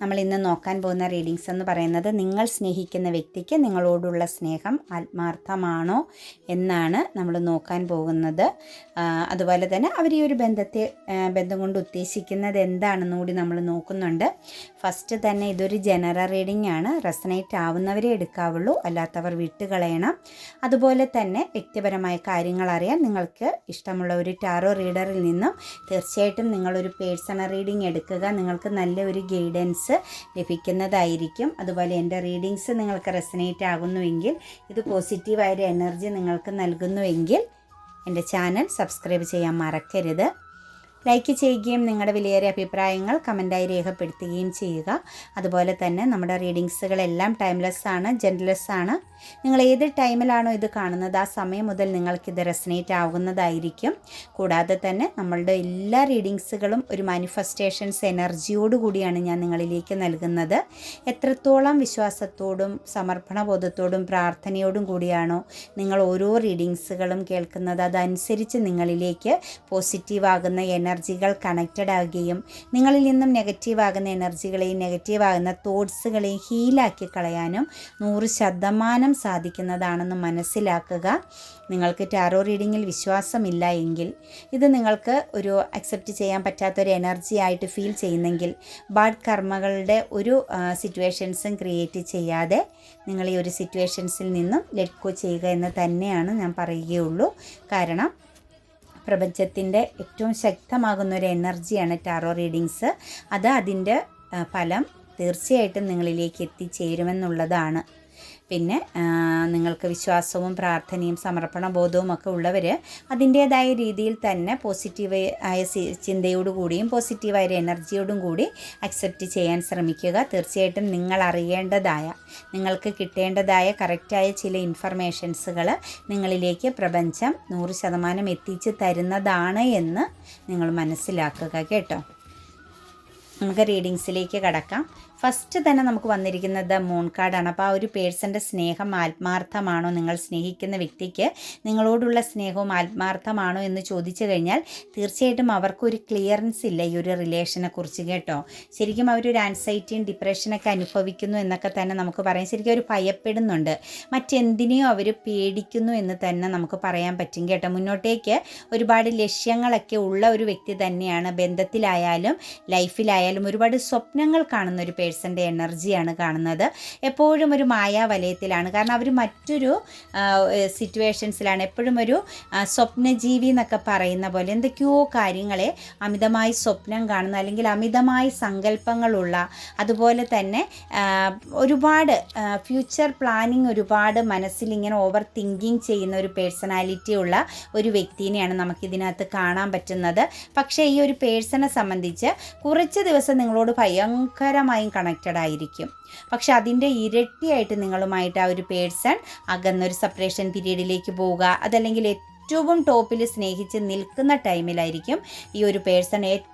നമ്മൾ ഇന്ന് നോക്കാൻ പോകുന്ന റീഡിങ്സ് എന്ന് പറയുന്നത് നിങ്ങൾ സ്നേഹിക്കുന്ന വ്യക്തിക്ക് നിങ്ങളോടുള്ള സ്നേഹം ആത്മാർത്ഥമാണോ എന്നാണ് നമ്മൾ നോക്കാൻ പോകുന്നത്. അതുപോലെ തന്നെ അവർ ഈ ഒരു ബന്ധത്തെ ബന്ധം കൊണ്ട് ഉദ്ദേശിക്കുന്നത് എന്താണെന്ന് കൂടി നമ്മൾ നോക്കുന്നുണ്ട്. ഫസ്റ്റ് തന്നെ ഇതൊരു ജനറൽ റീഡിംഗ് ആണ്. റെസനേറ്റ് ആവുന്നവരെ എടുക്കാവുള്ളൂ. അല്ലാത്തവർ വിട്ടുകളയണം. അതുപോലെ തന്നെ വ്യക്തിപരമായ കാര്യങ്ങൾ അറിയാൻ നിങ്ങൾക്ക് ഇഷ്ടമുള്ള ഒരു ടാറോ റീഡറിൽ നിന്നും തീർച്ചയായിട്ടും നിങ്ങളൊരു പേഴ്സണൽ റീഡിംഗ് എടുക്കുക. നിങ്ങൾക്ക് നല്ല ഒരു ഗൈഡൻസ് ലഭിക്കുന്നതായിരിക്കും. അതുപോലെ എന്റെ റീഡിങ്സ് നിങ്ങൾക്ക് റെസനേറ്റ് ആകുന്നുവെങ്കിൽ ഇത് പോസിറ്റീവായൊരു എനർജി നിങ്ങൾക്ക് നൽകുന്നുവെങ്കിൽ എന്റെ ചാനൽ സബ്സ്ക്രൈബ് ചെയ്യാൻ മറക്കരുത്. ലൈക്ക് ചെയ്യുകയും നിങ്ങളുടെ വിലയേറിയ അഭിപ്രായങ്ങൾ കമന്റായി രേഖപ്പെടുത്തുകയും ചെയ്യുക. അതുപോലെ തന്നെ നമ്മുടെ റീഡിങ്സുകളെല്ലാം ടൈംലെസ് ആണ് ജെൻലെസ് ആണ്. നിങ്ങൾ ഏത് ടൈമിലാണോ ഇത് കാണുന്നത് ആ സമയം മുതൽ നിങ്ങൾക്കിത് റെസനേറ്റ് ആവുന്നതായിരിക്കും. കൂടാതെ തന്നെ നമ്മളുടെ എല്ലാ റീഡിങ്സുകളും ഒരു മാനിഫെസ്റ്റേഷൻസ് എനർജിയോട് കൂടിയാണ് ഞാൻ നിങ്ങളിലേക്ക് നൽകുന്നത്. എത്രത്തോളം വിശ്വാസത്തോടും സമർപ്പണബോധത്തോടും പ്രാർത്ഥനയോടും കൂടിയാണോ നിങ്ങൾ ഓരോ റീഡിങ്സുകളും കേൾക്കുന്നത് അതനുസരിച്ച് നിങ്ങളിലേക്ക് പോസിറ്റീവ് ആകുന്ന എനർജികൾ കണക്റ്റഡ് ആകുകയും നിങ്ങളിൽ നിന്നും നെഗറ്റീവ് ആകുന്ന എനർജികളെയും നെഗറ്റീവ് ആകുന്ന തോട്ട്സുകളെയും ഹീലാക്കി കളയാനും നൂറ് ശതമാനം സാധിക്കുന്നതാണെന്ന് മനസ്സിലാക്കുക. നിങ്ങൾക്ക് ടാറോ റീഡിങ്ങിൽ വിശ്വാസമില്ല എങ്കിൽ ഇത് നിങ്ങൾക്ക് ഒരു അക്സെപ്റ്റ് ചെയ്യാൻ പറ്റാത്തൊരു എനർജി ആയിട്ട് ഫീൽ ചെയ്യുന്നെങ്കിൽ ബാഡ് കർമ്മകളുടെ ഒരു സിറ്റുവേഷൻസും ക്രിയേറ്റ് ചെയ്യാതെ നിങ്ങൾ ഈ ഒരു സിറ്റുവേഷൻസിൽ നിന്നും ലെറ്റ് ഗോ ചെയ്യുക എന്ന് തന്നെയാണ് ഞാൻ പറയുകയുള്ളൂ. കാരണം പ്രപഞ്ചത്തിന്റെ ഏറ്റവും ശക്തമാകുന്ന ഒരു എനർജിയാണ് ടാറോ റീഡിങ്സ്. അത് അതിന്റെ ഫലം തീർച്ചയായിട്ടും നിങ്ങളിലേക്ക് എത്തിച്ചേരുമെന്നുള്ളതാണ്. പിന്നെ നിങ്ങൾക്ക് വിശ്വാസവും പ്രാർത്ഥനയും സമർപ്പണ ബോധവും ഒക്കെ ഉള്ളവർ അതിന്റേതായ രീതിയിൽ തന്നെ പോസിറ്റീവ് ആയ ചിന്തയോടുകൂടിയും പോസിറ്റീവായ ഒരു എനർജിയോടും കൂടി അക്സെപ്റ്റ് ചെയ്യാൻ ശ്രമിക്കുക. തീർച്ചയായിട്ടും നിങ്ങൾ അറിയേണ്ടതായ നിങ്ങൾക്ക് കിട്ടേണ്ടതായ കറക്റ്റായ ചില ഇൻഫർമേഷൻസുകൾ നിങ്ങളിലേക്ക് പ്രപഞ്ചം നൂറ് ശതമാനം എത്തിച്ച് തരുന്നതാണ് എന്ന് നിങ്ങൾ മനസ്സിലാക്കുക കേട്ടോ. നമുക്ക് റീഡിങ്സിലേക്ക് കടക്കാം. ഫസ്റ്റ് തന്നെ നമുക്ക് വന്നിരിക്കുന്നത് മൂൺ കാർഡാണ് അപ്പോൾ ആ ഒരു പേഴ്സന്റെ സ്നേഹം ആത്മാർത്ഥമാണോ നിങ്ങൾ സ്നേഹിക്കുന്ന വ്യക്തിക്ക്? നിങ്ങളോടുള്ള സ്നേഹവും ആത്മാർത്ഥമാണോ എന്ന് ചോദിച്ചു കഴിഞ്ഞാൽ തീർച്ചയായിട്ടും അവർക്കൊരു ക്ലിയറൻസ് ഇല്ല ഈ ഒരു റിലേഷനെ കുറിച്ച് കേട്ടോ. ശരിക്കും അവരൊരു ആൻസൈറ്റിയും ഡിപ്രഷനൊക്കെ അനുഭവിക്കുന്നു എന്നൊക്കെ തന്നെ നമുക്ക് പറയാം. ശരിക്കും അവർ ഭയപ്പെടുന്നുണ്ട്. മറ്റെന്തിനെയോ അവർ പേടിക്കുന്നു എന്ന് തന്നെ നമുക്ക് പറയാൻ പറ്റും കേട്ടോ. മുന്നോട്ടേക്ക് ഒരുപാട് ലക്ഷ്യങ്ങളൊക്കെ ഉള്ള ഒരു വ്യക്തി തന്നെയാണ് ബന്ധത്തിലായാലും ലൈഫിലായാലും ഒരുപാട് സ്വപ്നങ്ങൾ കാണുന്ന ഒരു പേഴ്സന്റെ എനർജിയാണ് കാണുന്നത്. എപ്പോഴും ഒരു മായാവലയത്തിലാണ്. കാരണം അവർ മറ്റൊരു സിറ്റുവേഷൻസിലാണ്. എപ്പോഴും ഒരു സ്വപ്നജീവി എന്നൊക്കെ പറയുന്ന പോലെ എന്തൊക്കെയോ കാര്യങ്ങളെ അമിതമായി സ്വപ്നം കാണുന്ന അല്ലെങ്കിൽ അമിതമായി സങ്കല്പങ്ങളുള്ള അതുപോലെ തന്നെ ഒരുപാട് ഫ്യൂച്ചർ പ്ലാനിങ് ഒരുപാട് മനസ്സിൽ ഇങ്ങനെ ഓവർ തിങ്കിങ് ചെയ്യുന്ന ഒരു പേഴ്സണാലിറ്റി ഉള്ള ഒരു വ്യക്തിനെയാണ് നമുക്കിതിനകത്ത് കാണാൻ പറ്റുന്നത്. പക്ഷേ ഈ ഒരു പേഴ്സണെ സംബന്ധിച്ച് കുറച്ച് ദിവസം നിങ്ങളോട് ഭയങ്കരമായും കണക്റ്റഡ് ആയിരിക്കും. പക്ഷെ അതിന്റെ ഇരട്ടിയായിട്ട് നിങ്ങളുമായിട്ട് ആ ഒരു പേഴ്സൺ അകന്നൊരു സെപ്പറേഷൻ പീരീഡിലേക്ക് പോവുക അതല്ലെങ്കിൽ ഏറ്റവും ടോപ്പിൽ സ്നേഹിച്ച് നിൽക്കുന്ന ടൈമിലായിരിക്കും ഈ ഒരു പേഴ്സൺ ഏറ്റവും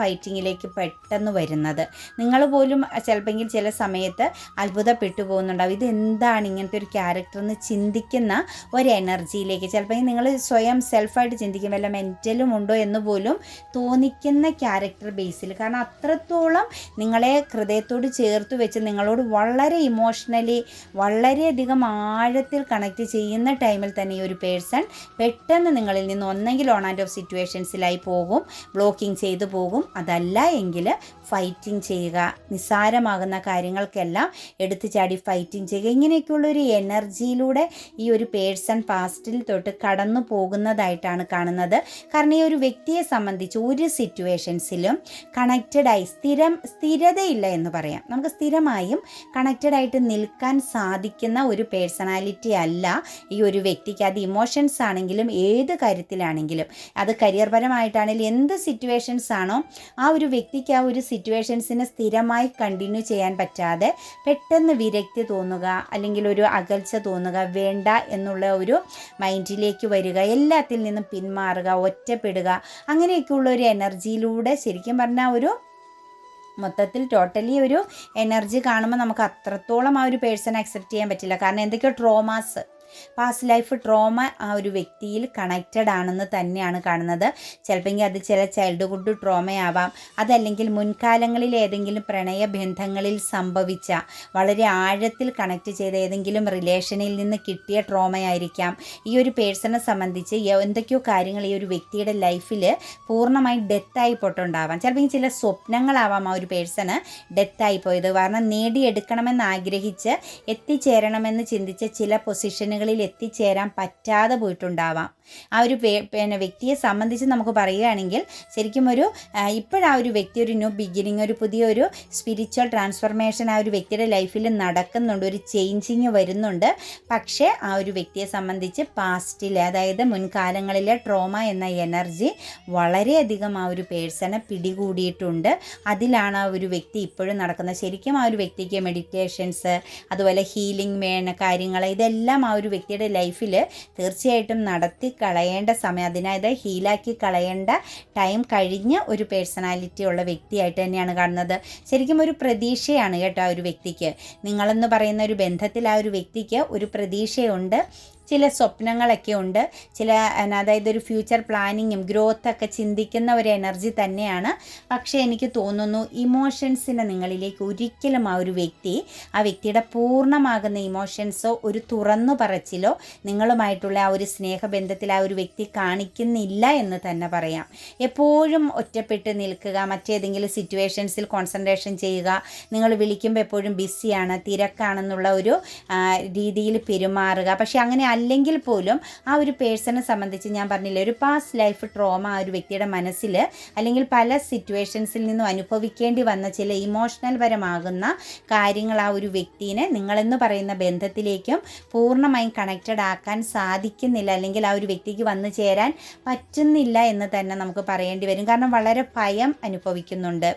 ഫൈറ്റിങ്ങിലേക്ക് പെട്ടെന്ന് വരുന്നത്. നിങ്ങൾ പോലും ചിലപ്പോൾ ചില സമയത്ത് അത്ഭുതപ്പെട്ടു പോകുന്നുണ്ടാവും. ഇത് എന്താണ് ഇങ്ങനത്തെ ഒരു ക്യാരക്ടർ എന്ന് ചിന്തിക്കുന്ന ഒരു എനർജിയിലേക്ക് ചിലപ്പോൾ നിങ്ങൾ സ്വയം സെൽഫായിട്ട് ചിന്തിക്കും വല്ല മെന്റലും ഉണ്ടോ എന്ന് പോലും തോന്നിക്കുന്ന ക്യാരക്ടർ ബേസിൽ കാരണം അത്രത്തോളം നിങ്ങളെ ഹൃദയത്തോട് ചേർത്ത് വെച്ച് നിങ്ങളോട് വളരെ ഇമോഷണലി വളരെയധികം ആഴത്തിൽ കണക്ട് ചെയ്യുന്ന ടൈമിൽ തന്നെ ഈ ഒരു പേഴ്സൺ പെട്ടെന്ന് നിങ്ങളിൽ നിന്ന് ഒന്നെങ്കിൽ ഓൺ ആൻഡ് ഓഫ് സിറ്റുവേഷൻസിലായി പോകും. ബ്ലോക്കിംഗ് ചെയ്തു പോകും അതല്ല എങ്കിൽ ഫൈറ്റിംഗ് ചെയ്യുക. നിസ്സാരമാകുന്ന കാര്യങ്ങൾക്കെല്ലാം എടുത്തു ചാടി ഫൈറ്റിംഗ് ചെയ്യുക. ഇങ്ങനെയൊക്കെയുള്ള ഒരു എനർജിയിലൂടെ ഈ ഒരു പേഴ്സൺ പാസ്റ്റിൽ തൊട്ട് കടന്നു പോകുന്നതായിട്ടാണ് കാണുന്നത്. കാരണം ഈ ഒരു വ്യക്തിയെ സംബന്ധിച്ച് ഒരു സിറ്റുവേഷൻസിലും കണക്റ്റഡായി സ്ഥിരം സ്ഥിരതയില്ല എന്ന് പറയാം. നമുക്ക് സ്ഥിരമായും കണക്റ്റഡ് ആയിട്ട് നിൽക്കാൻ സാധിക്കുന്ന ഒരു പേഴ്സണാലിറ്റി അല്ല ഈ ഒരു വ്യക്തിക്ക്. അത് ഇമോഷൻസ് ആണെങ്കിലും ഏത് കാര്യത്തിലാണെങ്കിലും അത് കരിയർ പരമായിട്ടാണെങ്കിലും എന്ത് സിറ്റുവേഷൻസ് ആണോ? ആ ഒരു വ്യക്തിക്ക് ആ ഒരു സിറ്റുവേഷൻസിനെ സ്ഥിരമായി കണ്ടിന്യൂ ചെയ്യാൻ പറ്റാതെ പെട്ടെന്ന് വിരക്തി തോന്നുക അല്ലെങ്കിൽ ഒരു അകൽച്ച തോന്നുക വേണ്ട എന്നുള്ള ഒരു മൈൻഡിലേക്ക് വരിക എല്ലാത്തിൽ നിന്നും പിന്മാറുക ഒറ്റപ്പെടുക അങ്ങനെയൊക്കെയുള്ള ഒരു എനർജിയിലൂടെ ശരിക്കും പറഞ്ഞാൽ ഒരു മൊത്തത്തിൽ ടോട്ടലി ഒരു എനർജി കാണുമ്പോൾ നമുക്ക് അത്രത്തോളം ആ ഒരു പേഴ്സൺ അക്സെപ്റ്റ് ചെയ്യാൻ പറ്റില്ല. കാരണം എന്തൊക്കെയോ ട്രോമാസ് പാസ്റ്റ് ലൈഫ് ട്രോമ ആ ഒരു വ്യക്തിയിൽ കണക്റ്റഡ് ആണെന്ന് തന്നെയാണ് കാണുന്നത്. ചിലപ്പോൾ അത് ചില ചൈൽഡ്ഹുഡ് ട്രോമയാവാം അതല്ലെങ്കിൽ മുൻകാലങ്ങളിൽ ഏതെങ്കിലും പ്രണയ ബന്ധങ്ങളിൽ സംഭവിച്ച വളരെ ആഴത്തിൽ കണക്ട് ചെയ്ത ഏതെങ്കിലും റിലേഷനിൽ നിന്ന് കിട്ടിയ ട്രോമയായിരിക്കാം ഈ ഒരു പേഴ്സണെ സംബന്ധിച്ച് എന്തൊക്കെയോ കാര്യങ്ങൾ ഈ ഒരു വ്യക്തിയുടെ ലൈഫിൽ പൂർണമായി ഡെത്തായി പോട്ടുണ്ടാവാം ചിലപ്പോൾ ചില സ്വപ്നങ്ങളാവാം ആ ഒരു പേഴ്സണ് ഡെത്തായി പോയത്. കാരണം നേടിയെടുക്കണമെന്ന് ആഗ്രഹിച്ച് എത്തിച്ചേരണമെന്ന് ചിന്തിച്ച ചില പൊസിഷനുകളിൽ എത്തിച്ചേരാൻ പറ്റാതെ പോയിട്ടുണ്ടാവാം. ആ ഒരു പിന്നെ വ്യക്തിയെ സംബന്ധിച്ച് നമുക്ക് പറയുകയാണെങ്കിൽ ശരിക്കും ഒരു ഇപ്പോഴാ ഒരു വ്യക്തി ഒരു ന്യൂ ബിഗിനിങ് ഒരു പുതിയൊരു സ്പിരിച്വൽ ട്രാൻസ്ഫർമേഷൻ ആ ഒരു വ്യക്തിയുടെ ലൈഫിൽ നടക്കുന്നുണ്ട് ഒരു ചേഞ്ചിങ് വരുന്നുണ്ട്. പക്ഷേ ആ ഒരു വ്യക്തിയെ സംബന്ധിച്ച് പാസ്റ്റിൽ അതായത് മുൻകാലങ്ങളിലെ ട്രോമ എന്ന എനർജി വളരെയധികം ആ ഒരു പേഴ്സണെ പിടികൂടിയിട്ടുണ്ട്. അതിലാണ് ആ ഒരു വ്യക്തി ഇപ്പോഴും നടക്കുന്നത്. ശരിക്കും ആ ഒരു വ്യക്തിക്ക് മെഡിറ്റേഷൻസ് അതുപോലെ ഹീലിംഗ് വേണ കാര്യങ്ങൾ ഇതെല്ലാം ആ ഒരു വ്യക്തിയുടെ ലൈഫിൽ തീർച്ചയായിട്ടും നടത്തി കളയേണ്ട സമയം അതിനായത് ഹീലാക്കി കളയേണ്ട ടൈം കഴിഞ്ഞ ഒരു പേഴ്സണാലിറ്റി ഉള്ള വ്യക്തിയായിട്ട് തന്നെയാണ് കാണുന്നത്. ശരിക്കും ഒരു പ്രതീക്ഷയാണ് കേട്ടോ ആ ഒരു വ്യക്തിക്ക്. നിങ്ങളെന്ന് പറയുന്ന ഒരു ബന്ധത്തിൽ ആ ഒരു വ്യക്തിക്ക് ഒരു പ്രതീക്ഷയുണ്ട്. ചില സ്വപ്നങ്ങളൊക്കെ ഉണ്ട്. ചില അതായത് ഒരു ഫ്യൂച്ചർ പ്ലാനിങ്ങും ഗ്രോത്ത് ഒക്കെ ചിന്തിക്കുന്ന ഒരു എനർജി തന്നെയാണ്. പക്ഷേ എനിക്ക് തോന്നുന്നു ഇമോഷൻസിനെ നിങ്ങളിലേക്ക് ഒരിക്കലും ആ ഒരു വ്യക്തി ആ വ്യക്തിയുടെ പൂർണമാകുന്ന ഇമോഷൻസോ ഒരു തുറന്നു പറച്ചിലോ നിങ്ങളുമായിട്ടുള്ള ആ ഒരു സ്നേഹബന്ധത്തിൽ ആ ഒരു വ്യക്തി കാണിക്കുന്നില്ല എന്ന് തന്നെ പറയാം. എപ്പോഴും ഒറ്റപ്പെട്ട് നിൽക്കുക മറ്റേതെങ്കിലും സിറ്റുവേഷൻസിൽ കോൺസെൻട്രേഷൻ ചെയ്യുക നിങ്ങൾ വിളിക്കുമ്പോൾ എപ്പോഴും ബിസിയാണ് തിരക്കാണെന്നുള്ള ഒരു രീതിയിൽ പെരുമാറുക. പക്ഷേ അങ്ങനെ അല്ലെങ്കിൽ പോലും ആ ഒരു പേഴ്സണെ സംബന്ധിച്ച് ഞാൻ പറഞ്ഞില്ലേ ഒരു പാസ്റ്റ് ലൈഫ് ട്രോമ ആ ഒരു വ്യക്തിയുടെ മനസ്സിൽ അല്ലെങ്കിൽ പല സിറ്റുവേഷൻസിൽ നിന്നും അനുഭവിക്കേണ്ടി വന്ന ചില ഇമോഷണൽ പരമാകുന്ന കാര്യങ്ങൾ ആ ഒരു വ്യക്തിനെ നിങ്ങളെന്ന് പറയുന്ന ബന്ധത്തിലേക്കും പൂർണമായും കണക്റ്റഡ് ആക്കാൻ സാധിക്കുന്നില്ല അല്ലെങ്കിൽ ആ ഒരു വ്യക്തിക്ക് വന്നു ചേരാൻ പറ്റുന്നില്ല എന്ന് തന്നെ നമുക്ക് പറയേണ്ടി വരും. കാരണം വളരെ ഭയം അനുഭവിക്കുന്നുണ്ട്.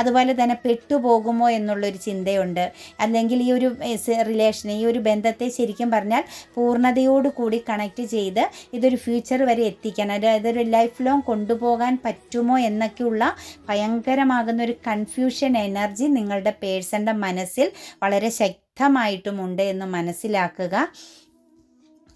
അതുപോലെ തന്നെ പെട്ടുപോകുമോ എന്നുള്ളൊരു ചിന്തയുണ്ട്. അല്ലെങ്കിൽ ഈ ഒരു റിലേഷൻ ഈ ഒരു ബന്ധത്തെ ശരിക്കും പറഞ്ഞാൽ പൂർണതയോട് കൂടി കണക്ട് ചെയ്ത് ഇതൊരു ഫ്യൂച്ചർ വരെ എത്തിക്കാൻ അതായത് ഒരു ലൈഫ് ലോങ് കൊണ്ടുപോകാൻ പറ്റുമോ എന്നൊക്കെയുള്ള ഭയങ്കരമാകുന്ന ഒരു കൺഫ്യൂഷൻ എനർജി നിങ്ങളുടെ പേഴ്സന്റെ മനസ്സിൽ വളരെ ശക്തമായിട്ടുമുണ്ട് എന്ന് മനസ്സിലാക്കുക.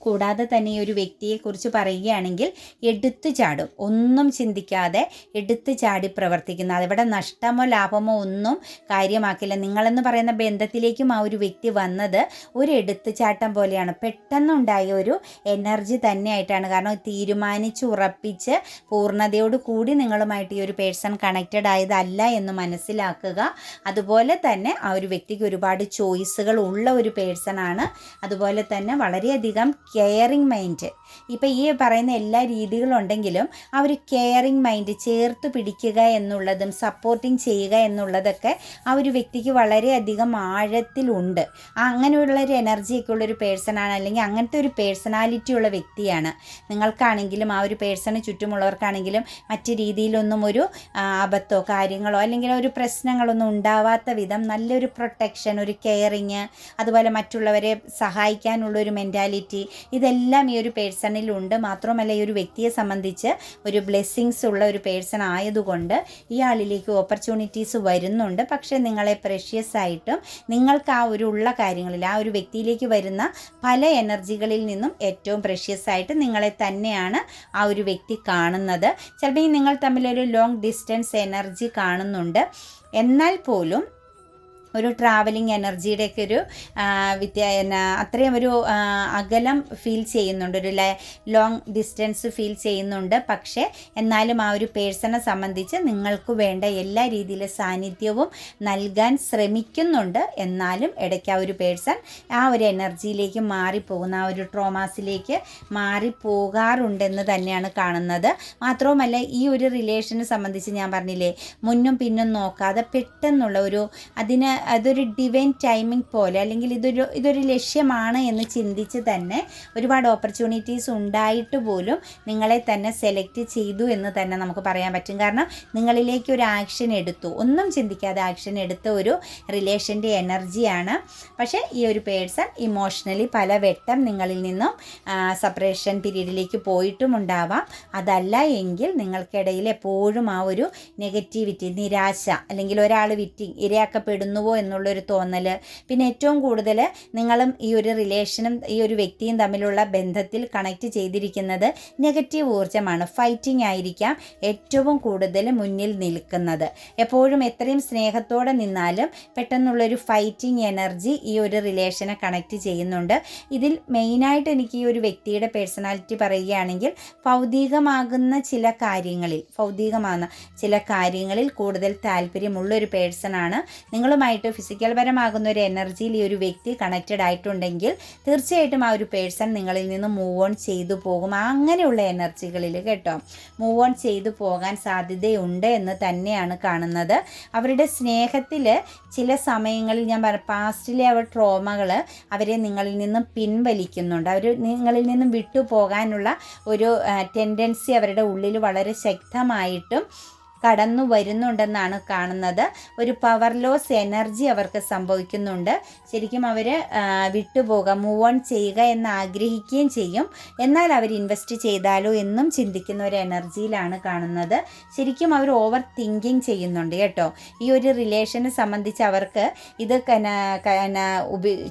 കൂടാതെ തന്നെ ഒരു വ്യക്തിയെക്കുറിച്ച് പറയുകയാണെങ്കിൽ എടുത്തു ചാടും. ഒന്നും ചിന്തിക്കാതെ എടുത്തു ചാടി പ്രവർത്തിക്കുന്ന. അതിവിടെ നഷ്ടമോ ലാഭമോ ഒന്നും കാര്യമാക്കില്ല. നിങ്ങളെന്ന് പറയുന്ന ബന്ധത്തിലേക്കും ആ ഒരു വ്യക്തി വന്നത് ഒരു എടുത്തുചാട്ടം പോലെയാണ്. പെട്ടെന്നുണ്ടായ ഒരു എനർജി തന്നെയായിട്ടാണ്. കാരണം തീരുമാനിച്ച് ഉറപ്പിച്ച് പൂർണതയോട് കൂടി നിങ്ങളുമായിട്ട് ഈ ഒരു പേഴ്സൺ കണക്റ്റഡ് ആയതല്ല എന്ന് മനസ്സിലാക്കുക. അതുപോലെ തന്നെ ആ ഒരു വ്യക്തിക്ക് ഒരുപാട് ചോയ്സുകൾ ഉള്ള ഒരു പേഴ്സൺ ആണ്. അതുപോലെ തന്നെ വളരെയധികം കെയറിങ് മൈൻഡ് ഇപ്പം ഈ പറയുന്ന എല്ലാ രീതികളുണ്ടെങ്കിലും ആ ഒരു കെയറിങ് മൈൻഡ് ചേർത്ത് പിടിക്കുക എന്നുള്ളതും സപ്പോർട്ടിങ് ചെയ്യുക എന്നുള്ളതൊക്കെ ആ ഒരു വ്യക്തിക്ക് വളരെയധികം ആഴത്തിലുണ്ട്. അങ്ങനെയുള്ള ഒരു എനർജിയൊക്കെ ഉള്ളൊരു പേഴ്സണാണ് അല്ലെങ്കിൽ അങ്ങനത്തെ ഒരു പേഴ്സണാലിറ്റി ഉള്ള വ്യക്തിയാണ്. നിങ്ങൾക്കാണെങ്കിലും ആ ഒരു പേഴ്സണ് ചുറ്റുമുള്ളവർക്കാണെങ്കിലും മറ്റു രീതിയിലൊന്നും ഒരു ആപത്തോ കാര്യങ്ങളോ അല്ലെങ്കിൽ ഒരു പ്രശ്നങ്ങളൊന്നും ഉണ്ടാവാത്ത വിധം നല്ലൊരു പ്രൊട്ടക്ഷൻ ഒരു കെയറിങ് അതുപോലെ മറ്റുള്ളവരെ സഹായിക്കാനുള്ള ഒരു മെന്റാലിറ്റി ഇതെല്ലാം ഈ ഒരു പേഴ്സണിലുണ്ട്. മാത്രമല്ല ഈ ഒരു വ്യക്തിയെ സംബന്ധിച്ച് ഒരു ബ്ലെസ്സിങ്സ് ഉള്ള ഒരു പേഴ്സൺ ആയതുകൊണ്ട് ഇയാളിലേക്ക് ഓപ്പർച്യൂണിറ്റീസ് വരുന്നുണ്ട്. പക്ഷേ നിങ്ങളെ പ്രഷ്യസ് ആയിട്ടും നിങ്ങൾക്ക് ആ ഒരു ഉള്ള കാര്യങ്ങളിൽ ആ ഒരു വ്യക്തിയിലേക്ക് വരുന്ന പല എനർജികളിൽ നിന്നും ഏറ്റവും പ്രഷ്യസ് ആയിട്ട് നിങ്ങളെ തന്നെയാണ് ആ ഒരു വ്യക്തി കാണുന്നത്. ചിലപ്പോൾ നിങ്ങൾ തമ്മിലൊരു ലോങ് ഡിസ്റ്റൻസ് എനർജി കാണുന്നുണ്ട്. എന്നാൽ പോലും ഒരു ട്രാവലിംഗ് എനർജിയുടെയൊക്കെ ഒരു വ്യത്യാ അത്രയും ഒരു അകലം ഫീൽ ചെയ്യുന്നുണ്ട്. ഒരു ലോങ് ഡിസ്റ്റൻസ് ഫീൽ ചെയ്യുന്നുണ്ട്. പക്ഷേ എന്നാലും ആ ഒരു പേഴ്സണെ സംബന്ധിച്ച് നിങ്ങൾക്ക് വേണ്ട എല്ലാ രീതിയിലെ സാന്നിധ്യവും നൽകാൻ ശ്രമിക്കുന്നുണ്ട്. എന്നാലും ഇടയ്ക്ക് ആ ഒരു പേഴ്സൺ ആ ഒരു എനർജിയിലേക്ക് മാറിപ്പോകുന്ന. ആ ഒരു ട്രോമാസിലേക്ക് മാറിപ്പോകാറുണ്ടെന്ന് തന്നെയാണ് കാണുന്നത്. മാത്രവുമല്ല ഈ ഒരു റിലേഷനെ സംബന്ധിച്ച് ഞാൻ പറഞ്ഞില്ലേ മുന്നും പിന്നും നോക്കാതെ പെട്ടെന്നുള്ള ഒരു അതിന് അതൊരു ഡിവൈൻ ടൈമിംഗ് പോലെ അല്ലെങ്കിൽ ഇതൊരു ഇതൊരു ലക്ഷ്യമാണ് എന്ന് ചിന്തിച്ച് തന്നെ ഒരുപാട് ഓപ്പർച്യൂണിറ്റീസ് ഉണ്ടായിട്ട് പോലും നിങ്ങളെ തന്നെ സെലക്ട് ചെയ്തു എന്ന് തന്നെ നമുക്ക് പറയാൻ പറ്റും. കാരണം നിങ്ങളിലേക്ക് ഒരു ആക്ഷൻ എടുത്തു. ഒന്നും ചിന്തിക്കാതെ ആക്ഷൻ എടുത്ത ഒരു റിലേഷന്റെ എനർജിയാണ് പക്ഷേ ഈ ഒരു പേഴ്സൺ ഇമോഷണലി പല വെട്ടം നിങ്ങളിൽ നിന്നും സെപ്പറേഷൻ പീരീഡിലേക്ക് പോയിട്ടും ഉണ്ടാവാം. അതല്ല എങ്കിൽ നിങ്ങൾക്കിടയിൽ എപ്പോഴും ആ ഒരു നെഗറ്റിവിറ്റി നിരാശ അല്ലെങ്കിൽ ഒരാൾ വിറ്റി ഇരയാക്കപ്പെടുന്നുവോ പോകുമോ എന്നുള്ളൊരു തോന്നൽ പിന്നെ ഏറ്റവും കൂടുതൽ നിങ്ങളും ഈ ഒരു റിലേഷനും ഈ ഒരു വ്യക്തിയും തമ്മിലുള്ള ബന്ധത്തിൽ കണക്ട് ചെയ്തിരിക്കുന്നത് നെഗറ്റീവ് ഊർജമാണ്. ഫൈറ്റിംഗ് ആയിരിക്കാം ഏറ്റവും കൂടുതൽ മുന്നിൽ നിൽക്കുന്നത്. എപ്പോഴും എത്രയും സ്നേഹത്തോടെ നിന്നാലും പെട്ടെന്നുള്ളൊരു ഫൈറ്റിംഗ് എനർജി ഈ ഒരു റിലേഷനെ കണക്ട് ചെയ്യുന്നുണ്ട്. ഇതിൽ മെയിനായിട്ട് എനിക്ക് ഈ ഒരു വ്യക്തിയുടെ പേഴ്സണാലിറ്റി പറയുകയാണെങ്കിൽ ഭൗതികമാകുന്ന ചില കാര്യങ്ങളിൽ ഭൗതികമാകുന്ന ചില കാര്യങ്ങളിൽ കൂടുതൽ താല്പര്യമുള്ളൊരു പേഴ്സണാണ് നിങ്ങളുമായിട്ട് ഫിസിക്കൽ പരമാകുന്ന ഒരു എനർജിയിൽ ഈ ഒരു വ്യക്തി കണക്റ്റഡ് ആയിട്ടുണ്ടെങ്കിൽ തീർച്ചയായിട്ടും ആ ഒരു പേഴ്സൺ നിങ്ങളിൽ നിന്ന് മൂവ് ഓൺ ചെയ്തു പോകും. അങ്ങനെയുള്ള എനർജികളിൽ കേട്ടോ. മൂവ് ഓൺ ചെയ്തു പോകാൻ സാധ്യതയുണ്ട് എന്ന് തന്നെയാണ് കാണുന്നത്. അവരുടെ സ്നേഹത്തിൽ ചില സമയങ്ങളിൽ ഞാൻ പറ പാസ്റ്റിലെ അവർ ട്രോമകൾ അവരെ നിങ്ങളിൽ നിന്നും പിൻവലിക്കുന്നുണ്ട്. അവർ നിങ്ങളിൽ നിന്നും വിട്ടു പോകാനുള്ള ഒരു ടെൻഡൻസി അവരുടെ ഉള്ളിൽ വളരെ ശക്തമായിട്ടും കടന്നു വരുന്നുണ്ടെന്നാണ് കാണുന്നത്. ഒരു പവർ ലോസ് എനർജി അവർക്ക് സംഭവിക്കുന്നുണ്ട്. ശരിക്കും അവർ വിട്ടുപോകാം മൂവ് ഓൺ ചെയ്യുക എന്ന് ആഗ്രഹിക്കുകയും ചെയ്യും. എന്നാൽ അവർ ഇൻവെസ്റ്റ് ചെയ്താലോ എന്നും ചിന്തിക്കുന്ന ഒരു എനർജിയിലാണ് കാണുന്നത്. ശരിക്കും അവർ ഓവർ തിങ്കിങ് ചെയ്യുന്നുണ്ട് കേട്ടോ. ഈ ഒരു റിലേഷനെ സംബന്ധിച്ച് അവർക്ക് ഇത്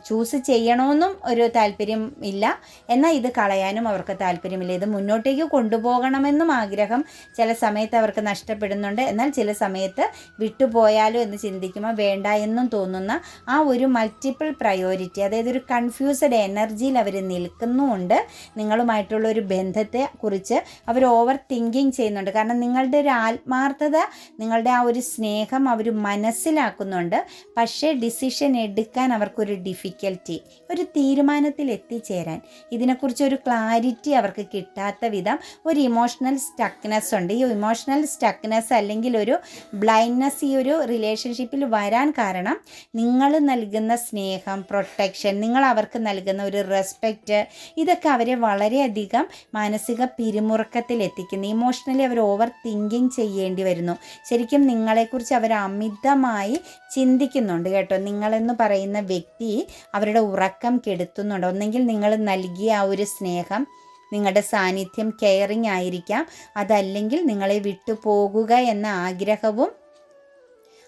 ചൂസ് ചെയ്യണമെന്നും ഒരു താല്പര്യം ഇല്ല. എന്നാൽ ഇത് കളയാനും അവർക്ക് താല്പര്യമില്ല. ഇത് മുന്നോട്ടേക്ക് കൊണ്ടുപോകണമെന്നും ആഗ്രഹം ചില സമയത്ത് അവർക്ക് നഷ്ടപ്പെടുന്നു വരുന്നുണ്ട് എന്നാൽ ചില സമയത്ത് വിട്ടുപോയാലോ എന്ന് ചിന്തിക്കുമ്പോൾ വേണ്ട എന്നും തോന്നുന്ന ആ ഒരു മൾട്ടിപ്പിൾ പ്രയോറിറ്റി അതായത് ഒരു കൺഫ്യൂസ്ഡ് എനർജിയിൽ അവർ നിൽക്കുന്നുമുണ്ട്. നിങ്ങളുമായിട്ടുള്ള ഒരു ബന്ധത്തെ കുറിച്ച് അവർ ഓവർ തിങ്കിങ് ചെയ്യുന്നുണ്ട്. കാരണം നിങ്ങളുടെ ഒരു ആത്മാർത്ഥത നിങ്ങളുടെ ആ ഒരു സ്നേഹം അവർ മനസ്സിലാക്കുന്നുണ്ട്. പക്ഷേ ഡിസിഷൻ എടുക്കാൻ അവർക്കൊരു ഡിഫിക്കൽറ്റി ഒരു തീരുമാനത്തിൽ എത്തിച്ചേരാൻ ഇതിനെക്കുറിച്ച് ഒരു ക്ലാരിറ്റി അവർക്ക് കിട്ടാത്ത വിധം ഒരു ഇമോഷണൽ സ്റ്റക്നെസ് ഉണ്ട്. ഈ ഇമോഷണൽ സ്റ്റക്നെസ് അല്ലെങ്കിൽ ഒരു ബ്ലൈൻഡ്നെസ് ഈ ഒരു റിലേഷൻഷിപ്പിൽ വരാൻ കാരണം നിങ്ങൾ നൽകുന്ന സ്നേഹം പ്രൊട്ടക്ഷൻ നിങ്ങൾ അവർക്ക് നൽകുന്ന ഒരു റെസ്പെക്റ്റ് ഇതൊക്കെ അവരെ വളരെയധികം മാനസിക പിരിമുറുക്കത്തിൽ എത്തിക്കുന്നു. ഇമോഷണലി അവർ ഓവർ തിങ്കിങ് ചെയ്യേണ്ടി വരുന്നു. ശരിക്കും നിങ്ങളെക്കുറിച്ച് അവർ അമിതമായി ചിന്തിക്കുന്നുണ്ട് കേട്ടോ. നിങ്ങളെന്ന് പറയുന്ന വ്യക്തി അവരുടെ ഉറക്കം കെടുത്തുന്നുണ്ട്. ഒന്നെങ്കിൽ നിങ്ങൾ നൽകിയ ആ ഒരു സ്നേഹം നിങ്ങളുടെ സാന്നിധ്യം കെയറിങ് ആയിരിക്കാം. അതല്ലെങ്കിൽ നിങ്ങളെ വിട്ടുപോകുക എന്ന ആഗ്രഹവും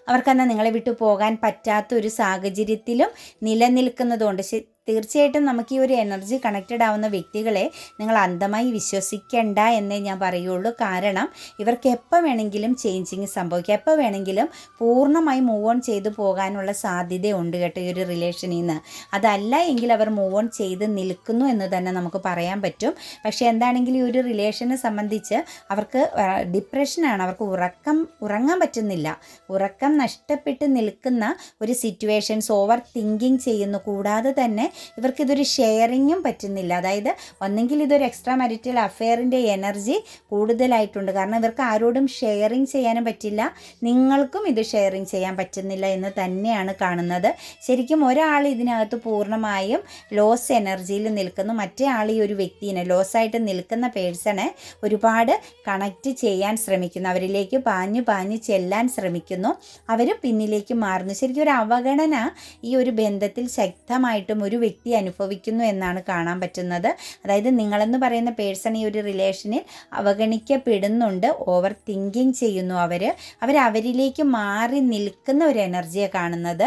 അവർക്കെന്നാൽ നിങ്ങളെ വിട്ടു പോകാൻ പറ്റാത്ത ഒരു സാഹചര്യത്തിലും നിലനിൽക്കുന്നതുകൊണ്ട്. തീർച്ചയായിട്ടും നമുക്ക് ഈ ഒരു എനർജി കണക്റ്റഡ് ആവുന്ന വ്യക്തികളെ നിങ്ങൾ അന്ധമായി വിശ്വസിക്കേണ്ട എന്നേ ഞാൻ പറയുള്ളൂ. കാരണം ഇവർക്ക് എപ്പോൾ വേണമെങ്കിലും ചേഞ്ചിങ് സംഭവിക്കാം. എപ്പോൾ വേണമെങ്കിലും പൂർണമായി മൂവ് ഓൺ ചെയ്തു പോകാനുള്ള സാധ്യത ഉണ്ട് കേട്ടോ ഈ ഒരു റിലേഷനിൽ നിന്ന് അതല്ല എങ്കിൽ അവർ മൂവ് ഓൺ ചെയ്ത് നിൽക്കുന്നു എന്ന് തന്നെ നമുക്ക് പറയാൻ പറ്റും. പക്ഷേ എന്താണെങ്കിലും ഈ ഒരു റിലേഷനെ സംബന്ധിച്ച് അവർക്ക് ഡിപ്രഷനാണ് അവർക്ക് ഉറക്കം ഉറങ്ങാൻ പറ്റുന്നില്ല. ഉറക്കം നഷ്ടപ്പെട്ട് നിൽക്കുന്ന ഒരു സിറ്റുവേഷൻസ് ഓവർ തിങ്കിങ് ചെയ്യുന്നു. കൂടാതെ തന്നെ ഇവർക്കിതൊരു ഷെയറിങ്ങും പറ്റുന്നില്ല. അതായത് ഒന്നെങ്കിൽ ഇതൊരു എക്സ്ട്രാ മാരിറ്റൽ അഫെയറിന്റെ എനർജി കൂടുതലായിട്ടുണ്ട്. കാരണം ഇവർക്ക് ആരോടും ഷെയറിങ് ചെയ്യാനും പറ്റില്ല. നിങ്ങൾക്കും ഇത് ഷെയറിങ് ചെയ്യാൻ പറ്റുന്നില്ല എന്ന് തന്നെയാണ് കാണുന്നത്. ശരിക്കും ഒരാൾ ഇതിനകത്ത് പൂർണമായും ലോസ് എനർജിയിൽ നിൽക്കുന്നു. മറ്റേ ആൾ ഈ ഒരു വ്യക്തിനെ ലോസായിട്ട് നിൽക്കുന്ന പേഴ്സണെ ഒരുപാട് കണക്റ്റ് ചെയ്യാൻ ശ്രമിക്കുന്നു. അവരിലേക്ക് പാഞ്ഞു പാഞ്ഞു ചെല്ലാൻ ശ്രമിക്കുന്നു. അവർ പിന്നിലേക്ക് മാറുന്നു. ശരിക്കും ഒരു അവഗണന ഈ ഒരു ബന്ധത്തിൽ ശക്തമായിട്ടും ഒരു വ്യക്തി അനുഭവിക്കുന്നു എന്നാണ് കാണാൻ പറ്റുന്നത്. അതായത് നിങ്ങളെന്ന് പറയുന്ന പേഴ്സൺ ഈ ഒരു റിലേഷനിൽ അവഗണിക്കപ്പെടുന്നുണ്ട് ഓവർ തിങ്കിങ് ചെയ്യുന്നു അവർ അവർ അവരിലേക്ക് മാറി നിൽക്കുന്ന ഒരു എനർജിയെ കാണുന്നത്.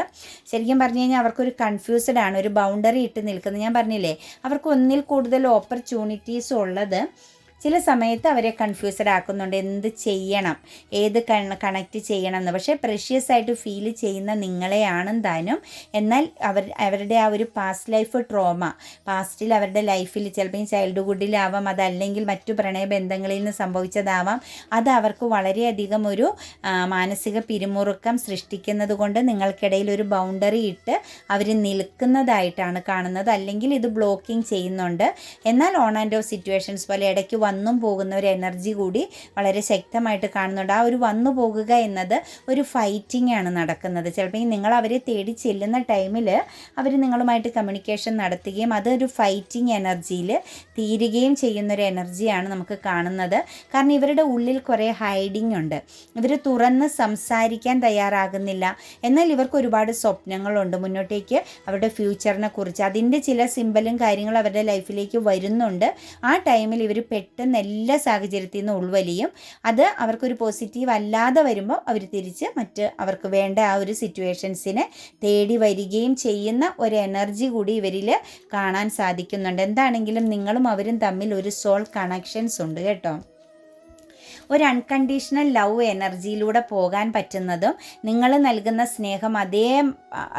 ശരിക്കും പറഞ്ഞു കഴിഞ്ഞാൽ അവർക്കൊരു കൺഫ്യൂസ്ഡ് ആണ് ഒരു ബൗണ്ടറി ഇട്ട് നിൽക്കുന്നത്. ഞാൻ പറഞ്ഞില്ലേ അവർക്ക് ഒന്നിൽ കൂടുതൽ ഓപ്പർച്യൂണിറ്റീസ് ഉള്ളത് ചില സമയത്ത് അവരെ കൺഫ്യൂസ്ഡ് ആക്കുന്നുണ്ട്. എന്ത് ചെയ്യണം? ഏത് കണക്റ്റ് ചെയ്യണം എന്ന് പക്ഷേ പ്രഷ്യസ് ആയിട്ട് ഫീൽ ചെയ്യുന്ന നിങ്ങളെയാണ് താനും എന്നാൽ അവർ അവരുടെ ആ ഒരു പാസ്റ്റ് ലൈഫ് ട്രോമ പാസ്റ്റിൽ അവരുടെ ലൈഫിൽ ചിലപ്പോൾ ചൈൽഡ്ഹുഡിലാവാം അതല്ലെങ്കിൽ മറ്റു പ്രണയബന്ധങ്ങളിൽ നിന്ന് സംഭവിച്ചതാവാം. അത് അവർക്ക് വളരെയധികം ഒരു മാനസിക പിരിമുറുക്കം സൃഷ്ടിക്കുന്നത് കൊണ്ട് നിങ്ങൾക്കിടയിൽ ഒരു ബൗണ്ടറി ഇട്ട് അവർ നിൽക്കുന്നതായിട്ടാണ് കാണുന്നത്. അല്ലെങ്കിൽ ഇത് ബ്ലോക്കിംഗ് ചെയ്യുന്നുണ്ട്. എന്നാൽ ഓൺ ആൻഡ് ഓഫ് സിറ്റുവേഷൻസ് പോലെ ഇടയ്ക്ക് പോകുന്ന ഒരു എനർജി കൂടി വളരെ ശക്തമായിട്ട് കാണുന്നുണ്ട്. ആ ഒരു വന്നു പോകുക എന്നത് ഒരു ഫൈറ്റിംഗ് ആണ് നടക്കുന്നത്. ചിലപ്പോൾ നിങ്ങൾ അവരെ തേടി ചെല്ലുന്ന ടൈമിൽ അവർ നിങ്ങളുമായിട്ട് കമ്മ്യൂണിക്കേഷൻ നടത്തുകയും അതൊരു ഫൈറ്റിംഗ് എനർജിയിൽ തീരുകയും ചെയ്യുന്നൊരു എനർജിയാണ് നമുക്ക് കാണുന്നത്. കാരണം ഇവരുടെ ഉള്ളിൽ കുറേ ഹൈഡിങ് ഉണ്ട്. ഇവർ തുറന്ന് സംസാരിക്കാൻ തയ്യാറാകുന്നില്ല. എന്നാൽ ഇവർക്ക് ഒരുപാട് സ്വപ്നങ്ങളുണ്ട്. മുന്നോട്ടേക്ക് അവരുടെ ഫ്യൂച്ചറിനെ കുറിച്ച് അതിന്റെ ചില സിമ്പലും കാര്യങ്ങളും അവരുടെ ലൈഫിലേക്ക് വരുന്നുണ്ട്. ആ ടൈമിൽ ഇവർ പെട്ടെന്ന് പെട്ടെന്ന് എല്ലാ സാഹചര്യത്തിൽ നിന്ന് ഉൾവലിയും. അത് അവർക്കൊരു പോസിറ്റീവ് അല്ലാതെ വരുമ്പോൾ അവർ തിരിച്ച് മറ്റ് അവർക്ക് വേണ്ട ആ ഒരു സിറ്റുവേഷൻസിനെ തേടി വരികയും ചെയ്യുന്ന ഒരു എനർജി കൂടി ഇവരിൽ കാണാൻ സാധിക്കുന്നുണ്ട്. എന്താണെങ്കിലും നിങ്ങളും അവരും തമ്മിൽ ഒരു സോൾ കണക്ഷൻസ് ഉണ്ട് കേട്ടോ. ഒരു അൺകണ്ടീഷണൽ ലവ് എനർജിയിലൂടെ പോകാൻ പറ്റുന്നതും നിങ്ങൾ നൽകുന്ന സ്നേഹം അതേ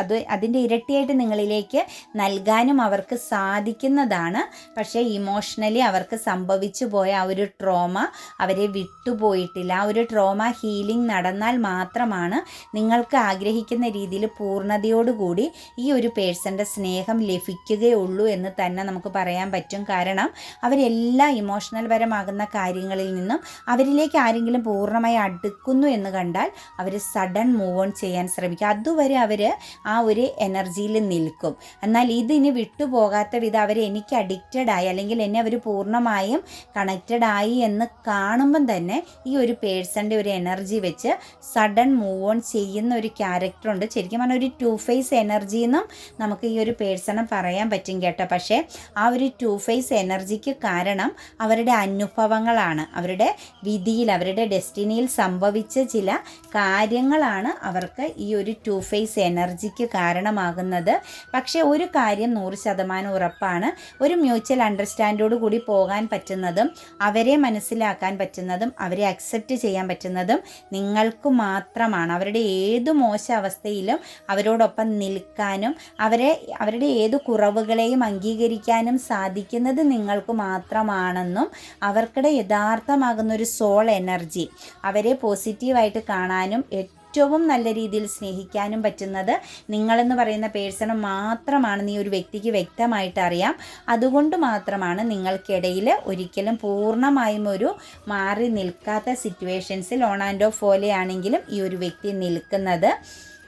അത് അതിന്റെ ഇരട്ടിയായിട്ട് നിങ്ങളിലേക്ക് നൽകാനും അവർക്ക് സാധിക്കുന്നതാണ്. പക്ഷേ ഇമോഷണലി അവർക്ക് സംഭവിച്ചു പോയ ആ ഒരു ട്രോമ അവരെ വിട്ടുപോയിട്ടില്ല. ആ ഒരു ട്രോമ ഹീലിംഗ് നടന്നാൽ മാത്രമാണ് നിങ്ങൾക്ക് ആഗ്രഹിക്കുന്ന രീതിയിൽ പൂർണതയോടുകൂടി ഈ ഒരു പേഴ്സന്റെ സ്നേഹം ലഭിക്കുകയുള്ളൂ എന്ന് തന്നെ നമുക്ക് പറയാൻ പറ്റും. കാരണം അവരെല്ലാം ഇമോഷണൽ പരമാകുന്ന കാര്യങ്ങളിൽ നിന്നും അവരിൽ അതിലേക്ക് ആരെങ്കിലും പൂർണമായി അടുക്കുന്നു എന്ന് കണ്ടാൽ അവർ സഡൻ മൂവ് ഓൺ ചെയ്യാൻ ശ്രമിക്കും. അതുവരെ അവർ ആ ഒരു എനർജിയിൽ നിൽക്കും. എന്നാൽ ഇതിന് വിട്ടുപോകാത്ത വിധം അവർ എനിക്ക് അഡിക്റ്റഡ് ആയി അല്ലെങ്കിൽ എന്നെ അവർ പൂർണമായും കണക്റ്റഡ് ആയി എന്ന് കാണുമ്പം തന്നെ ഈ ഒരു പേഴ്സന്റെ ഒരു എനർജി വെച്ച് സഡൻ മൂവ് ഓൺ ചെയ്യുന്ന ഒരു ക്യാരക്ടറുണ്ട് ശരിക്കും പറഞ്ഞാൽ ഒരു ടു ഫേസ് എനർജി എന്നും നമുക്ക് ഈ ഒരു പേഴ്സണെ പറയാൻ പറ്റും കേട്ടോ. പക്ഷേ ആ ഒരു ടു ഫേസ് എനർജിക്ക് കാരണം അവരുടെ അനുഭവങ്ങളാണ്. അവരുടെ വിധി വിധിയിൽ അവരുടെ ഡെസ്റ്റിനിയിൽ സംഭവിച്ച ചില കാര്യങ്ങളാണ് അവർക്ക് ഈ ഒരു ടു ഫേസ് എനർജിക്ക് കാരണമാകുന്നത്. പക്ഷേ ഒരു കാര്യം നൂറ് ശതമാനം ഉറപ്പാണ്. ഒരു മ്യൂച്വൽ അണ്ടർസ്റ്റാൻഡോട് കൂടി പോകാൻ പറ്റുന്നതും അവരെ മനസ്സിലാക്കാൻ പറ്റുന്നതും അവരെ അക്സെപ്റ്റ് ചെയ്യാൻ പറ്റുന്നതും നിങ്ങൾക്ക് മാത്രമാണ്. അവരുടെ ഏത് മോശ അവസ്ഥയിലും അവരോടൊപ്പം നിൽക്കാനും അവരെ അവരുടെ ഏത് കുറവുകളെയും അംഗീകരിക്കാനും സാധിക്കുന്നത് നിങ്ങൾക്ക് മാത്രമാണെന്നും അവർക്കിടെ യഥാർത്ഥമാകുന്ന ഒരു സോ സോൾ എനർജി അവരെ പോസിറ്റീവായിട്ട് കാണാനും ഏറ്റവും നല്ല രീതിയിൽ സ്നേഹിക്കാനും പറ്റുന്നത് നിങ്ങളെന്ന് പറയുന്ന പേഴ്സണ് മാത്രമാണ്. നീ ഒരു വ്യക്തിക്ക് വ്യക്തമായിട്ട് അറിയാം. അതുകൊണ്ട് മാത്രമാണ് നിങ്ങൾക്കിടയിൽ ഒരിക്കലും പൂർണമായും ഒരു മാറി നിൽക്കാത്ത സിറ്റുവേഷൻസിൽ ഓൺ ആൻഡ് ഓഫ് പോലെയാണെങ്കിലും ഈ ഒരു വ്യക്തി നിൽക്കുന്നത്.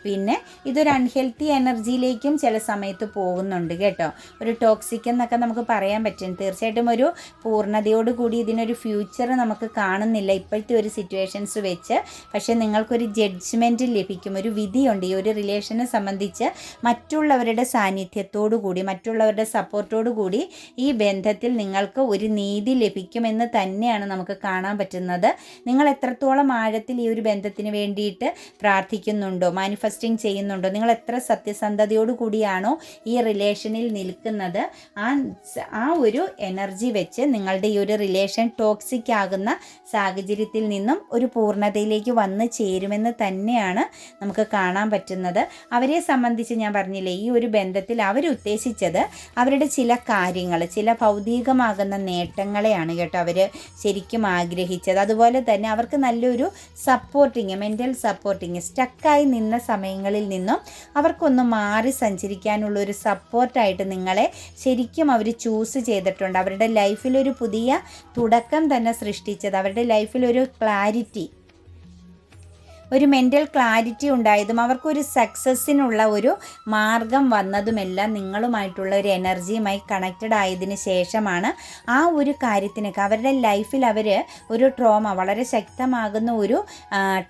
പിന്നെ ഇതൊരു അൺഹെൽത്തി എനർജിയിലേക്കും ചില സമയത്ത് പോകുന്നുണ്ട് കേട്ടോ. ഒരു ടോക്സിക് എന്നൊക്കെ നമുക്ക് പറയാൻ പറ്റും. തീർച്ചയായിട്ടും ഒരു പൂർണതയോട് കൂടി ഇതിനൊരു ഫ്യൂച്ചർ നമുക്ക് കാണുന്നില്ല ഇപ്പോഴത്തെ ഒരു സിറ്റുവേഷൻസ് വെച്ച്. പക്ഷേ നിങ്ങൾക്കൊരു ജഡ്ജ്മെന്റ് ലഭിക്കും. ഒരു വിധിയുണ്ട്. ഈ ഒരു റിലേഷനെ സംബന്ധിച്ച് മറ്റുള്ളവരുടെ സാന്നിധ്യത്തോടു കൂടി മറ്റുള്ളവരുടെ സപ്പോർട്ടോടു കൂടി ഈ ബന്ധത്തിൽ നിങ്ങൾക്ക് ഒരു നീതി ലഭിക്കുമെന്ന് തന്നെയാണ് നമുക്ക് കാണാൻ പറ്റുന്നത്. നിങ്ങൾ എത്രത്തോളം ആഴത്തിൽ ഈ ഒരു ബന്ധത്തിന് വേണ്ടിയിട്ട് പ്രാർത്ഥിക്കുന്നുണ്ടോ? മാനിഫെസ്റ്റ് മാനിഫെസ്റ്റിംഗ് ചെയ്യുന്നുണ്ടോ? നിങ്ങൾ എത്ര സത്യസന്ധതയോടു കൂടിയാണോ ഈ റിലേഷനിൽ നിൽക്കുന്നത്? ആ ആ ഒരു എനർജി വെച്ച് നിങ്ങളുടെ ഈ ഒരു റിലേഷൻ ടോക്സിക് ആകുന്ന സാഹചര്യത്തിൽ നിന്നും ഒരു പൂർണതയിലേക്ക് വന്ന് ചേരുമെന്ന് തന്നെയാണ് നമുക്ക് കാണാൻ പറ്റുന്നത്. അവരെ സംബന്ധിച്ച് ഞാൻ പറഞ്ഞില്ലേ ഈ ഒരു ബന്ധത്തിൽ അവർ ഉദ്ദേശിച്ചത് അവരുടെ ചില കാര്യങ്ങൾ ചില ഭൗതികമാകുന്ന നേട്ടങ്ങളെയാണ് കേട്ടോ അവർ ശരിക്കും ആഗ്രഹിച്ചത്. അതുപോലെ തന്നെ അവർക്ക് നല്ലൊരു സപ്പോർട്ടിങ് മെന്റൽ സപ്പോർട്ടിങ് സ്റ്റക്കായി നിന്ന സമയങ്ങളിൽ നിന്നും അവർക്കൊന്ന് മാറി സഞ്ചരിക്കാനുള്ള ഒരു സപ്പോർട്ടായിട്ട് നിങ്ങളെ ശരിക്കും അവർ ചൂസ് ചെയ്തിട്ടുണ്ട്. അവരുടെ ലൈഫിലൊരു പുതിയ തുടക്കം തന്നെ സൃഷ്ടിച്ചത്. അവരുടെ ലൈഫിലൊരു ക്ലാരിറ്റി ഒരു മെന്റൽ ക്ലാരിറ്റി ഉണ്ടായതും അവർക്കൊരു സക്സസ്സിനുള്ള ഒരു മാർഗം വന്നതുമെല്ലാം നിങ്ങളുമായിട്ടുള്ള ഒരു എനർജിയുമായി കണക്റ്റഡ് ആയതിനു ശേഷമാണ് ആ ഒരു കാര്യത്തിനൊക്കെ അവരുടെ ലൈഫിൽ അവർ ഒരു ട്രോമ വളരെ ശക്തമാകുന്ന ഒരു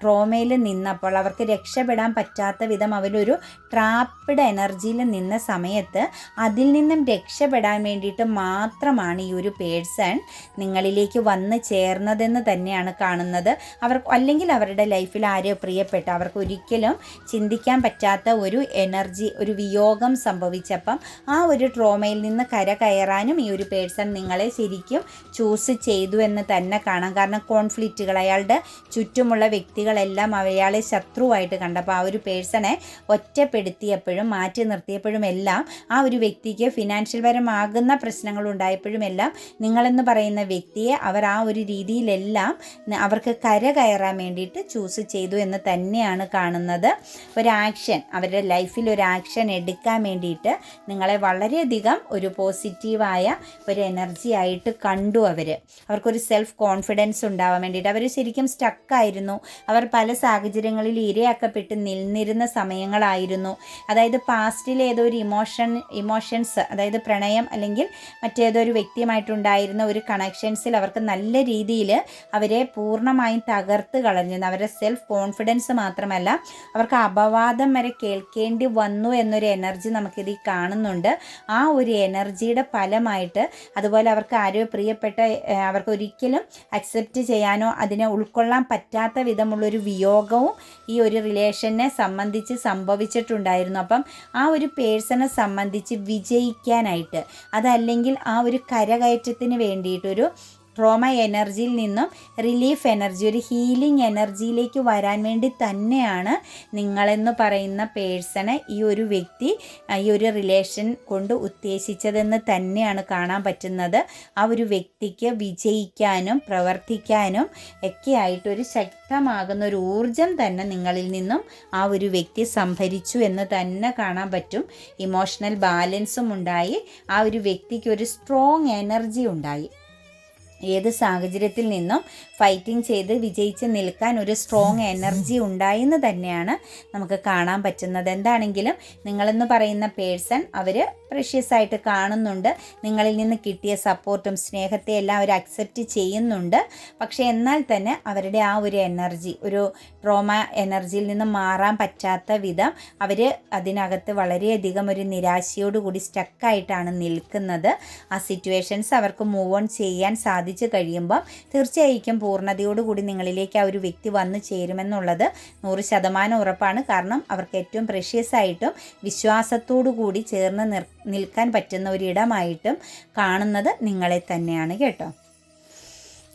ട്രോമയിൽ നിന്നപ്പോൾ അവർക്ക് രക്ഷപ്പെടാൻ പറ്റാത്ത വിധം അവരൊരു ട്രാപ്പിഡ് എനർജിയിൽ നിന്ന സമയത്ത് അതിൽ നിന്നും രക്ഷപ്പെടാൻ വേണ്ടിയിട്ട് മാത്രമാണ് ഈ ഒരു പേഴ്സൺ നിങ്ങളിലേക്ക് വന്ന് ചേർന്നതെന്ന് തന്നെയാണ് കാണുന്നത്. അവർ അല്ലെങ്കിൽ അവരുടെ ലൈഫിൽ ആരും വളരെ പ്രിയപ്പെട്ട അവർക്ക് ഒരിക്കലും ചിന്തിക്കാൻ പറ്റാത്ത ഒരു എനർജി ഒരു വിയോഗം സംഭവിച്ചപ്പം ആ ഒരു ട്രോമയിൽ നിന്ന് കര കയറാനും ഈ ഒരു പേഴ്സൺ നിങ്ങളെ ശരിക്കും ചൂസ് ചെയ്തു എന്ന് തന്നെ കാണാം. കാരണം കോൺഫ്ലിക്റ്റുകൾ അയാളുടെ ചുറ്റുമുള്ള വ്യക്തികളെല്ലാം അയാളെ ശത്രുവായിട്ട് കണ്ടപ്പോൾ ആ ഒരു പേഴ്സണെ ഒറ്റപ്പെടുത്തിയപ്പോഴും മാറ്റി നിർത്തിയപ്പോഴും എല്ലാം ആ ഒരു വ്യക്തിക്ക് ഫിനാൻഷ്യൽ പരമാകുന്ന പ്രശ്നങ്ങൾ ഉണ്ടായപ്പോഴും എല്ലാം നിങ്ങളെന്ന് പറയുന്ന വ്യക്തിയെ അവർ ആ ഒരു രീതിയിലെല്ലാം അവർക്ക് കര കയറാൻ വേണ്ടിയിട്ട് ചൂസ് ചെയ്തു എന്ന് തന്നെയാണ് കാണുന്നത്. ഒരു ആക്ഷൻ അവരുടെ ലൈഫിൽ ഒരു ആക്ഷൻ എടുക്കാൻ വേണ്ടിയിട്ട് നിങ്ങളെ വളരെയധികം ഒരു പോസിറ്റീവായ ഒരു എനർജി ആയിട്ട് കണ്ടു അവർ അവർക്കൊരു സെൽഫ് കോൺഫിഡൻസ് ഉണ്ടാവാൻ വേണ്ടിയിട്ട് അവർ ശരിക്കും സ്റ്റക്കായിരുന്നു അവർ പല സാഹചര്യങ്ങളിൽ ഇരയാക്കപ്പെട്ട് നിന്നിരുന്ന സമയങ്ങളായിരുന്നു. അതായത് പാസ്റ്റിലെ ഏതോ ഒരു ഇമോഷൻ ഇമോഷൻസ് അതായത് പ്രണയം അല്ലെങ്കിൽ മറ്റേതോ ഒരു വ്യക്തിയുമായിട്ടുണ്ടായിരുന്ന ഒരു കണക്ഷൻസിൽ അവർക്ക് നല്ല രീതിയിൽ അവരെ പൂർണമായും തകർത്ത് കളഞ്ഞു. അവരുടെ സെൽഫ് കോൺ കോൺഫിഡൻസ് മാത്രമല്ല അവർക്ക് അപവാദം വരെ കേൾക്കേണ്ടി വന്നു എന്നൊരു എനർജി നമുക്കിതിൽ കാണുന്നുണ്ട്. ആ ഒരു എനർജിയുടെ ഫലമായിട്ട് അതുപോലെ അവർക്ക് ആരോ പ്രിയപ്പെട്ട അവർക്ക് ഒരിക്കലും അക്സെപ്റ്റ് ചെയ്യാനോ അതിനെ ഉൾക്കൊള്ളാൻ പറ്റാത്ത വിധമുള്ളൊരു വിയോഗവും ഈ ഒരു റിലേഷനെ സംബന്ധിച്ച് സംഭവിച്ചിട്ടുണ്ടായിരുന്നു. അപ്പം ആ ഒരു പേഴ്സണെ സംബന്ധിച്ച് വിജയിക്കാനായിട്ട് അതല്ലെങ്കിൽ ആ ഒരു കരകയറ്റത്തിന് വേണ്ടിയിട്ടൊരു ട്രോമ എനർജിയിൽ നിന്നും റിലീഫ് എനർജി ഒരു ഹീലിംഗ് എനർജിയിലേക്ക് വരാൻ വേണ്ടി തന്നെയാണ് നിങ്ങളെന്ന് പറയുന്ന പേഴ്സണെ ഈ ഒരു വ്യക്തി ഈ ഒരു റിലേഷൻ കൊണ്ട് ഉദ്ദേശിച്ചതെന്ന് തന്നെയാണ് കാണാൻ പറ്റുന്നത്. ആ ഒരു വ്യക്തിക്ക് വിജയിക്കാനും പ്രവർത്തിക്കാനും ഒക്കെ ആയിട്ടൊരു ശക്തമാകുന്ന ഒരു ഊർജം തന്നെ നിങ്ങളിൽ നിന്നും ആ ഒരു വ്യക്തി സംഭരിച്ചു എന്ന് തന്നെ കാണാൻ പറ്റും. ഇമോഷണൽ ബാലൻസും ഉണ്ടായി. ആ ഒരു വ്യക്തിക്ക് ഒരു സ്ട്രോങ് എനർജി ഉണ്ടായി. ഏത് സാഹചര്യത്തിൽ നിന്നും ഫൈറ്റിംഗ് ചെയ്ത് വിജയിച്ച് നിൽക്കാൻ ഒരു സ്ട്രോങ് എനർജി ഉണ്ടായെന്ന് തന്നെയാണ് നമുക്ക് കാണാൻ പറ്റുന്നത്. എന്താണെങ്കിലും നിങ്ങളെന്ന് പറയുന്ന പേഴ്സൺ അവർ പ്രഷ്യസ് ആയിട്ട് കാണുന്നുണ്ട്. നിങ്ങളിൽ നിന്ന് കിട്ടിയ സപ്പോർട്ടും സ്നേഹത്തെ എല്ലാം അവർ അക്സെപ്റ്റ് ചെയ്യുന്നുണ്ട്. പക്ഷേ എന്നാൽ തന്നെ അവരുടെ ആ ഒരു എനർജി ഒരു ട്രോമ എനർജിയിൽ നിന്ന് മാറാൻ പറ്റാത്ത വിധം അവർ അതിനകത്ത് വളരെയധികം ഒരു നിരാശയോടുകൂടി സ്റ്റക്കായിട്ടാണ് നിൽക്കുന്നത്. ആ സിറ്റുവേഷൻസ് അവർക്ക് മൂവ് ഓൺ ചെയ്യാൻ സാധിച്ചു കഴിയുമ്പം തീർച്ചയായിട്ടും പൂർണതയോടുകൂടി നിങ്ങളിലേക്ക് ആ ഒരു വ്യക്തി വന്നു ചേരുമെന്നുള്ളത് നൂറ് ശതമാനം ഉറപ്പാണ്. കാരണം അവർക്ക് ഏറ്റവും പ്രഷ്യസ് ആയിട്ടും വിശ്വാസത്തോടു കൂടി ചേർന്ന് നിർ നിൽക്കാൻ പറ്റുന്ന ഒരിടമായിട്ടും കാണുന്നത് നിങ്ങളെ തന്നെയാണ് കേട്ടോ.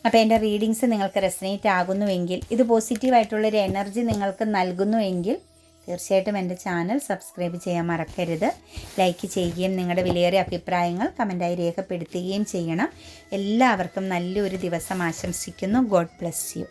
അപ്പോൾ എന്റെ റീഡിങ്സ് നിങ്ങൾക്ക് റെസനേറ്റ് ആകുന്നുവെങ്കിൽ ഇത് പോസിറ്റീവായിട്ടുള്ളൊരു എനർജി നിങ്ങൾക്ക് നൽകുന്നുവെങ്കിൽ തീർച്ചയായിട്ടും എന്റെ ചാനൽ സബ്സ്ക്രൈബ് ചെയ്യാൻ മറക്കരുത്. ലൈക്ക് ചെയ്യുകയും നിങ്ങളുടെ വിലയേറിയ അഭിപ്രായങ്ങൾ കമന്റായി രേഖപ്പെടുത്തുകയും ചെയ്യണം. എല്ലാവർക്കും നല്ലൊരു ദിവസം ആശംസിക്കുന്നു. God bless you